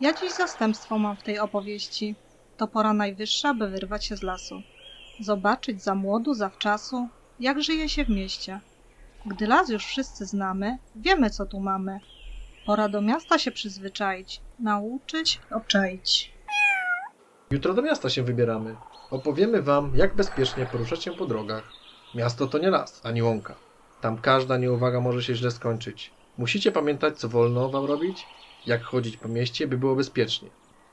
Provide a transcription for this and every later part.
Ja dziś zastępstwo mam w tej opowieści. To pora najwyższa, by wyrwać się z lasu. Zobaczyć za młodu, zawczasu, jak żyje się w mieście. Gdy las już wszyscy znamy, wiemy co tu mamy. Pora do miasta się przyzwyczaić, nauczyć, obczaić. Jutro do miasta się wybieramy. Opowiemy wam, jak bezpiecznie poruszać się po drogach. Miasto to nie las, ani łąka. Tam każda nieuwaga może się źle skończyć. Musicie pamiętać, co wolno wam robić, jak chodzić po mieście, by było bezpiecznie.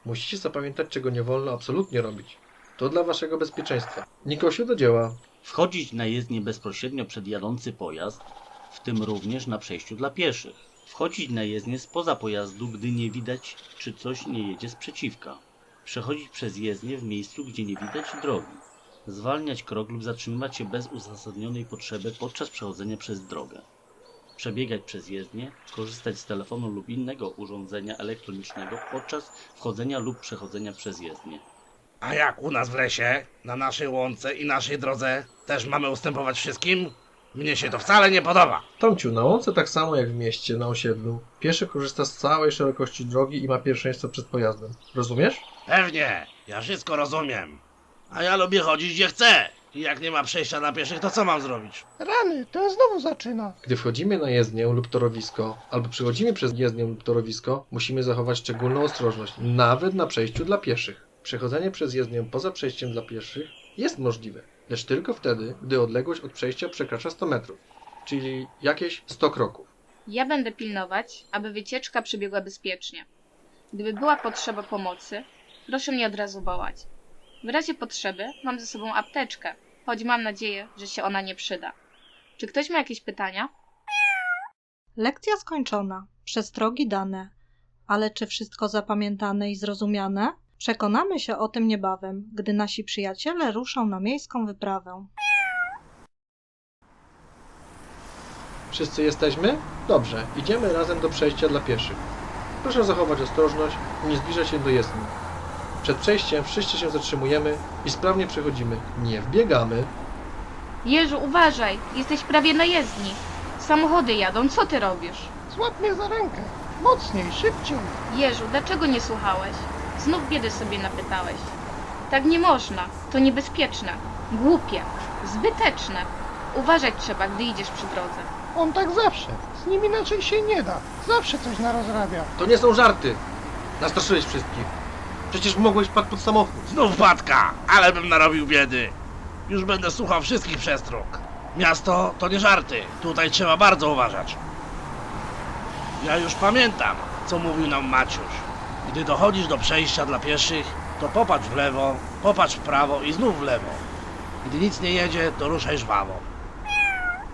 Musicie zapamiętać, czego nie wolno absolutnie robić. To dla waszego bezpieczeństwa. Nikosiu do dzieła. Wchodzić na jezdnię bezpośrednio przed jadący pojazd, w tym również na przejściu dla pieszych. Wchodzić na jezdnię spoza pojazdu, gdy nie widać, czy coś nie jedzie z przeciwka. Przechodzić przez jezdnię w miejscu, gdzie nie widać drogi. Zwalniać krok lub zatrzymywać się bez uzasadnionej potrzeby podczas przechodzenia przez drogę. Przebiegać przez jezdnię, korzystać z telefonu lub innego urządzenia elektronicznego podczas wchodzenia lub przechodzenia przez jezdnię. A jak u nas w lesie, na naszej łące i naszej drodze, też mamy ustępować wszystkim? Mnie się to wcale nie podoba. Tomciu, na łące tak samo jak w mieście, na osiedlu, pieszy korzysta z całej szerokości drogi i ma pierwszeństwo przed pojazdem. Rozumiesz? Pewnie, ja wszystko rozumiem. A ja lubię chodzić gdzie chcę. I jak nie ma przejścia dla pieszych, to co mam zrobić? Rany, to znowu zaczyna. Gdy wchodzimy na jezdnię lub torowisko, albo przechodzimy przez jezdnię lub torowisko, musimy zachować szczególną ostrożność, nawet na przejściu dla pieszych. Przechodzenie przez jezdnię poza przejściem dla pieszych jest możliwe, lecz tylko wtedy, gdy odległość od przejścia przekracza 100 metrów, czyli jakieś 100 kroków. Ja będę pilnować, aby wycieczka przebiegła bezpiecznie. Gdyby była potrzeba pomocy, proszę mnie od razu wołać. W razie potrzeby mam ze sobą apteczkę, choć mam nadzieję, że się ona nie przyda. Czy ktoś ma jakieś pytania? Lekcja skończona, przestrogi dane. Ale czy wszystko zapamiętane i zrozumiane? Przekonamy się o tym niebawem, gdy nasi przyjaciele ruszą na miejską wyprawę. Wszyscy jesteśmy? Dobrze, idziemy razem do przejścia dla pieszych. Proszę zachować ostrożność i nie zbliżać się do jezdni. Przed przejściem wszyscy się zatrzymujemy i sprawnie przechodzimy. Nie wbiegamy. Jeżu, uważaj! Jesteś prawie na jezdni. Samochody jadą, co ty robisz? Złap mnie za rękę. Mocniej, szybciej. Jeżu, dlaczego nie słuchałeś? Znów biedy sobie napytałeś. Tak nie można, to niebezpieczne, głupie, zbyteczne. Uważać trzeba, gdy idziesz przy drodze. On tak zawsze. Z nim inaczej się nie da. Zawsze coś narozrabia. To nie są żarty. Nastraszyłeś wszystkich. Przecież mogłeś wpaść pod samochód. Znów wpadka, ale bym narobił biedy. Już będę słuchał wszystkich przestróg. Miasto to nie żarty, tutaj trzeba bardzo uważać. Ja już pamiętam, co mówił nam Maciuś. Gdy dochodzisz do przejścia dla pieszych, to popatrz w lewo, popatrz w prawo i znów w lewo. Gdy nic nie jedzie, to ruszaj żwawo.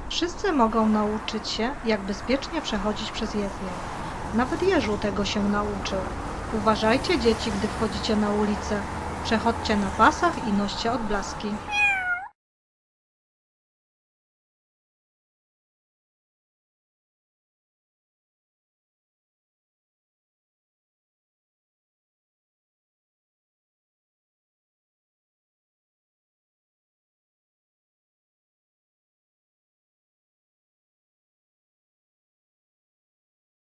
Wszyscy mogą nauczyć się, jak bezpiecznie przechodzić przez jezdnię. Nawet Jeżu tego się nauczył. Uważajcie dzieci, gdy wchodzicie na ulicę. Przechodźcie na pasach i noście odblaski.